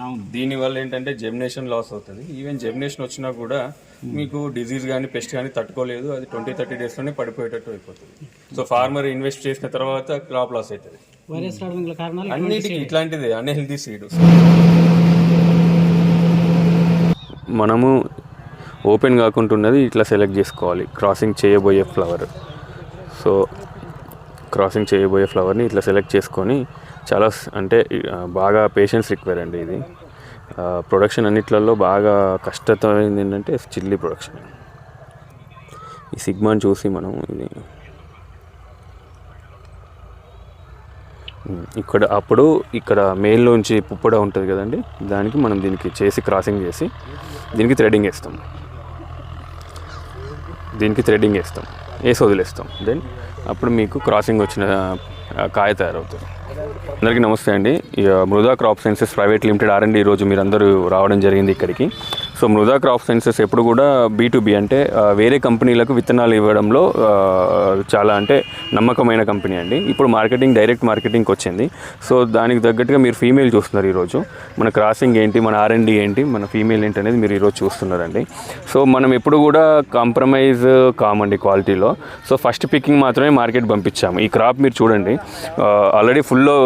అవును. దీని వల్ల ఏంటంటే జెమినేషన్ లాస్ అవుతుంది. ఈవెన్ జెమినేషన్ వచ్చినా కూడా మీకు డిజీజ్ కానీ పెస్ట్ కానీ తట్టుకోలేదు. అది ట్వంటీ థర్టీ డేస్లోనే పడిపోయేటట్టు అయిపోతుంది. సో ఫార్మర్ ఇన్వెస్ట్ చేసిన తర్వాత క్రాప్ లాస్ అవుతుంది అన్నిటికీ ఇట్లాంటిదే అన్హెల్దీ సీడ్ మనము ఓపెన్ కాకుండా ఉన్నది ఇట్లా సెలెక్ట్ చేసుకోవాలి. క్రాసింగ్ చేయబోయే ఫ్లవర్ సో క్రాసింగ్ చేయబోయే ఫ్లవర్ని ఇట్లా సెలెక్ట్ చేసుకొని చాలా అంటే బాగా పేషెన్స్ రిక్వైర్ అండి ఇది. ప్రొడక్షన్ అన్నిట్లలో బాగా కష్టతమైంది ఏంటంటే చిల్లీ ప్రొడక్షన్ ఈ సిగ్మాని చూసి మనం ఇది. ఇక్కడ అప్పుడు ఇక్కడ మెయిన్లోంచి పుప్పడ ఉంటుంది కదండి దానికి మనం దీనికి చేసి క్రాసింగ్ చేసి దీనికి థ్రెడింగ్ వేస్తాం. దీనికి థ్రెడింగ్ వేస్తాం. వేసి వదిలేస్తాం. దెన్ అప్పుడు మీకు క్రాసింగ్ వచ్చిన కాయ తయారవుతుంది. అందరికీ నమస్తే అండి. Mruda crop sciences private limited R and ఈరోజు మీరందరూ రావడం జరిగింది ఇక్కడికి. సో మృదా క్రాప్ సైన్సెస్ ఎప్పుడు కూడా బీటుబి అంటే వేరే కంపెనీలకు విత్తనాలు ఇవ్వడంలో చాలా అంటే నమ్మకమైన కంపెనీ అండి. ఇప్పుడు మార్కెటింగ్ డైరెక్ట్ మార్కెటింగ్కి వచ్చింది. సో దానికి తగ్గట్టుగా మీరు ఫీమేల్ చూస్తున్నారు ఈరోజు. మన క్రాసింగ్ ఏంటి మన ఆర్ఎండి ఏంటి మన ఫీమేల్ ఏంటి అనేది మీరు ఈరోజు చూస్తున్నారండి. సో మనం ఎప్పుడు కూడా కాంప్రమైజ్ కామండి క్వాలిటీలో. సో ఫస్ట్ పికింగ్ మాత్రమే మార్కెట్ పంపించాము. ఈ క్రాప్ మీరు చూడండి. ఆల్రెడీ ఫుల్లో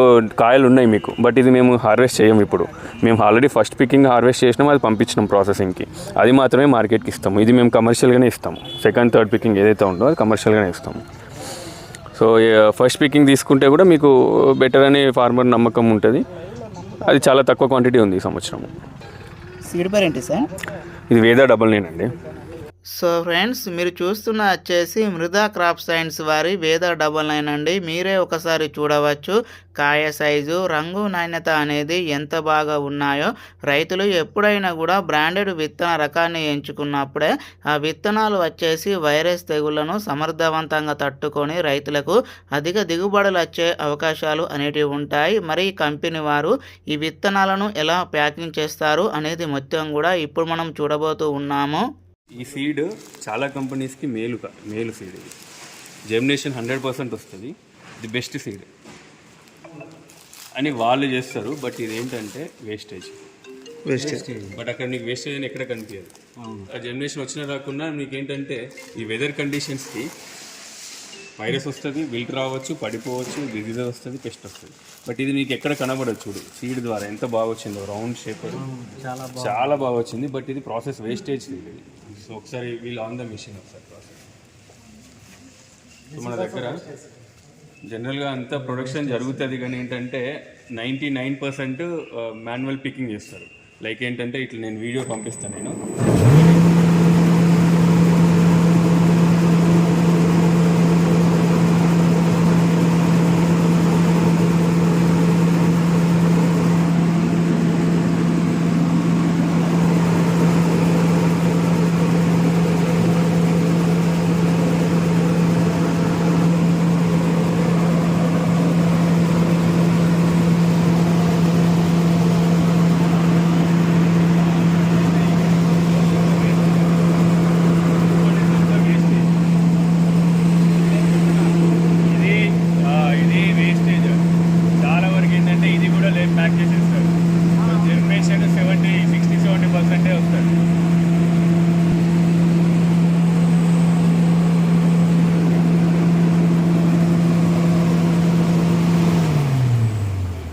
కాయలు ఉన్నాయి మీకు. బట్ ఇది మేము హార్వెస్ట్ చేయం ఇప్పుడు. మేము ఆల్రెడీ ఫస్ట్ పికింగ్ హార్వెస్ట్ చేసినాం అది పంపించినాం ప్రాసెసింగ్కి అది మాత్రమే మార్కెట్కి ఇస్తాము. ఇది మేము కమర్షియల్గానే ఇస్తాము. సెకండ్ థర్డ్ పికింగ్ ఏదైతే ఉందో అది కమర్షియల్గానే ఇస్తాము. సో ఫస్ట్ పికింగ్ తీసుకుంటే కూడా మీకు బెటర్ అనే ఫార్మర్ నమ్మకం ఉంటుంది. అది చాలా తక్కువ క్వాంటిటీ ఉంది ఈ సంవత్సరం. సీడ్ పేరు ఏంటి సార్? ఇది వేద డబల్ నేన్ అండి. సో ఫ్రెండ్స్ మీరు చూస్తున్న వచ్చేసి మృదా క్రాప్ సైన్స్ వారి వేద డబల్ నైన్ అండి. మీరే ఒకసారి చూడవచ్చు. కాయ సైజు రంగు నాణ్యత అనేది ఎంత బాగా ఉన్నాయో. రైతులు ఎప్పుడైనా కూడా బ్రాండెడ్ విత్తన రకాన్ని ఎంచుకున్నప్పుడే ఆ విత్తనాలు వచ్చేసి వైరస్ తెగుళ్ళను సమర్థవంతంగా తట్టుకొని రైతులకు అధిక దిగుబడులు వచ్చే అవకాశాలు అనేటివి ఉంటాయి. మరి ఈ కంపెనీ వారు ఈ విత్తనాలను ఎలా ప్యాకింగ్ చేస్తారు అనేది మొత్తం కూడా ఇప్పుడు మనం చూడబోతూ ఉన్నాము. ఈ సీడ్ చాలా కంపెనీస్కి మేలు కా- మేలు సీడ్ ఇది. జెమినేషన్ హండ్రెడ్ పర్సెంట్ వస్తుంది. ఇది బెస్ట్ సీడ్ అని వాళ్ళు చేస్తారు బట్ ఇది ఏంటంటే వేస్టేజ్ వేస్టేజ్ బట్ అక్కడ నీకు వేస్టేజ్ అని ఎక్కడ కనిపించదు. ఆ జెమినేషన్ వచ్చినా రాకుండా నీకేంటంటే ఈ వెదర్ కండిషన్స్కి వైరస్ వస్తుంది విల్ట్ రావచ్చు పడిపోవచ్చు డిజీజ్ వస్తుంది పెస్ట్ వస్తుంది. బట్ ఇది నీకు ఎక్కడ కనబడదు చూడు. సీడ్ ద్వారా ఎంత బాగా వచ్చిందో రౌండ్ షేప్ చాలా చాలా బాగా వచ్చింది బట్ ఇది ప్రాసెస్ వేస్టేజ్ ఇది. సో ఒకసారి వీల్ ఆన్ ద మిషన్ ఒకసారి ప్రాసెస్ సో మన దగ్గర జనరల్గా అంతా ప్రొడక్షన్ జరుగుతుంది కానీ ఏంటంటే ninety nine percent manual picking చేస్తారు. లైక్ ఏంటంటే ఇట్లా నేను వీడియో పంపిస్తాను నేను ఇది ఆ, ఇది వేస్టేజ్ చాలా వరకు ఏంటంటే ఇది కూడా లేదు ప్యాక్ చేసేస్తారు జనరేషన్ సెవెంటీ సిక్స్టీ సెవెంటీ పర్సెంటే వస్తుంది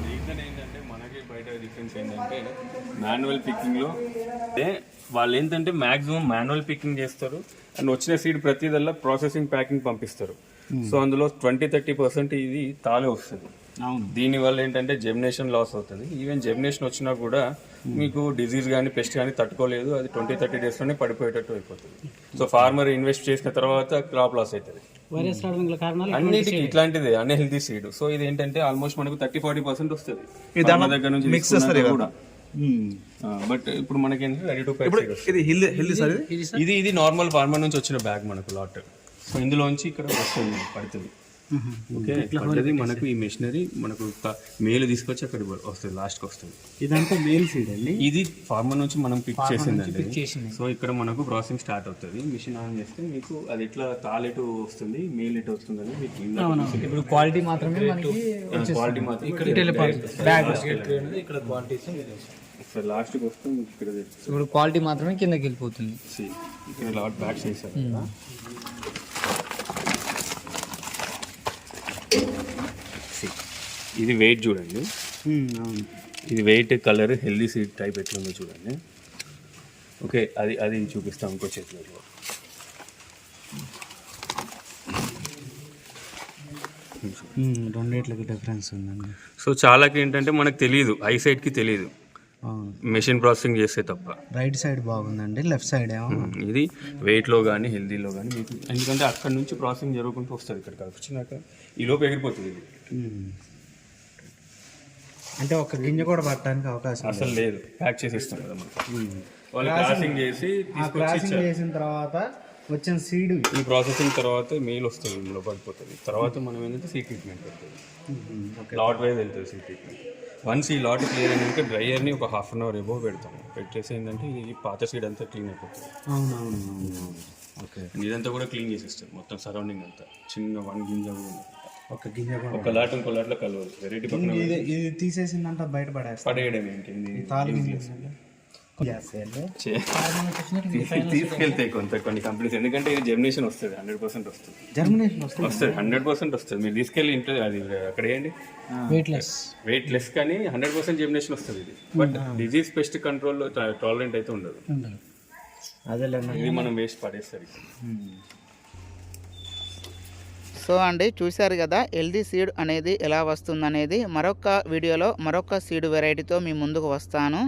రీజన్ ఏంటంటే మనకి బయట డిఫరెన్స్ ఏంటంటే మాన్యువల్ పికింగ్లో అంటే వాళ్ళు ఏంటంటే మాక్సిమం మాన్యువల్ పికింగ్ చేస్తారు. అండ్ వచ్చిన సీడ్ ప్రతిదల్లా ప్రాసెసింగ్ ప్యాకింగ్ పంపిస్తారు. సో అందులో ట్వంటీ థర్టీ పర్సెంట్ ఇది తాలే వస్తుంది. అవును. దీని వల్ల ఏంటంటే జెమినేషన్ లాస్ అవుతుంది. ఈవెన్ జెమినేషన్ వచ్చినా కూడా మీకు డిజీజ్ కానీ పెస్ట్ కానీ తట్టుకోలేదు. అది ట్వంటీ థర్టీ డేస్లోనే పడిపోయేటట్టు అయిపోతుంది. సో ఫార్మర్ ఇన్వెస్ట్ చేసిన తర్వాత క్రాప్ లాస్ అవుతుంది వైరస్ రావడం గల కారణాలు అన్నిటికీ ఇట్లాంటిదే అన్హెల్దీ సీడ్ సో ఇది ఏంటంటే ఆల్మోస్ట్ మనకు థర్టీ ఫార్టీ పర్సెంట్ వస్తుంది. దగ్గర నుంచి మిక్స్ చేస్తారు కూడా. బట్ ఇప్పుడు మనకి రెడీ టు ఇది హిల్ హిల్ సార్ ఇది? ఇది ఇది నార్మల్ ఫార్మర్ నుంచి వచ్చిన బ్యాగ్ మనకు లాట్ సో ఇందులోంచి ఇక్కడ వస్తుంది పడుతుంది. ఓకే పడ్డది మనకు ఈ మెషినరీ మనకు మేలు తీసుకొచ్చి అక్కడ వస్తుంది లాస్ట్కి వస్తుంది. ఇదంతా మేల్ సీడ్ అండి? ఇది ఫార్మర్ నుంచి మనం పిక్ చేసిందండి చేసింది. సో ఇక్కడ మనకు ప్రాసెసింగ్ స్టార్ట్ అవుతుంది. మిషన్ ఆన్ చేస్తే మీకు అది ఎట్లా తాలెటు వస్తుంది మేల్ ఎటు వస్తుంది అని మీకు ఇప్పుడు క్వాలిటీ మాత్రమే మనకి క్వాలిటీ మాత్రం ఇక్కడ క్వాలిటీస్ ఒకసారి లాస్ట్కి వస్తే ఇక్కడ. ఇప్పుడు క్వాలిటీ మాత్రమే కిందకి వెళ్ళిపోతుంది. ఇక్కడ లాట్ బ్యాక్ చేశారు కదా. See, ఇది వెయిట్ చూడండి. అవును. ఇది weight colour healthy seed type ఎట్లుందో చూడండి. ఓకే అది అది చూపిస్తాం ఇంకో చేతిలో. రెండిట్లకి డిఫరెన్స్ ఉందండి. సో చాలాకి ఏంటంటే మనకు తెలియదు ఐ సైడ్కి తెలియదు మెషిన్ ప్రాసెసింగ్ చేస్తే తప్ప. రైట్ సైడ్ బాగుందండి లెఫ్ట్ సైడ్ ఏమో. ఇది వెయిట్లో కానీ హెల్దీలో కానీ మీకు ఎందుకంటే అక్కడ నుంచి ప్రాసెసింగ్ జరుగుకుంటూ వస్తుంది ఇక్కడ వచ్చినాక ఈ లోపు ఎగిరిపోతుంది ఇది. అంటే ఒక గింజ కూడా పట్టడానికి అవకాశం అసలు లేదు. ప్యాక్ చేసి ఇస్తాం కదా మనం. వాళ్ళు ప్రాసెసింగ్ చేసి క్రాసింగ్. చేసిన తర్వాత వచ్చిన సీడ్ ఈ ప్రాసెసింగ్ తర్వాత మెయిల్ వస్తుంది ఇందులో పడిపోతుంది తర్వాత మనం ఏంటంటే సీ ట్రీట్మెంట్ పెడుతుంది లాట్ వైజ్ వెళ్తుంది సీ ట్రీట్మెంట్ వన్స్ ఈ లాట్ క్లియర్ అయినాక డ్రైయర్ని ఒక హాఫ్ అన్ అవర్ ఎబో పెడతాం పెట్టేసి ఏంటంటే ఈ పాత సీడ్ అంతా క్లీన్ అయిపోతుంది. అవునవును ఓకే. ఇదంతా కూడా క్లీన్ చేసేస్తుంది మొత్తం సరౌండింగ్ అంతా. చిన్న వన్ గింజ కూడా. ఒక గింజ కూడా ఒక లాట్ ఇంకో లాట్లో కలవదు వెరైటీ పక్కన ఇది తీసేసిందంట బయట పడేయడం ఏంటి? ఇది తీసుకెళ్తాయి కొంత కొన్ని కంపెనీస్ ఎందుకంటే ఇది వస్తుంది హండ్రెడ్ పర్సెంట్ వస్తుంది. జర్మినేషన్ వస్తుంది. వస్తుంది హండ్రెడ్ పర్సెంట్ వస్తుంది. మీరు తీసుకెళ్ళి ఇంట్లో అది అక్కడ వేయండి. వెయిట్లెస్ వెయిట్ లెస్ కానీ హండ్రెడ్ పర్సెంట్ వస్తుంది ఇది. బట్ డిజీజ్ పెస్ట్ కంట్రోల్లో టాలరెంట్ అయితే ఉండదు. ఇది మనం వేస్ట్ పడేసరికి సో అండి చూశారు కదా హెల్దీ సీడ్ అనేది ఎలా వస్తుందనేది. మరొక వీడియోలో మరొక సీడ్ వెరైటీతో మీ ముందుకు వస్తాను.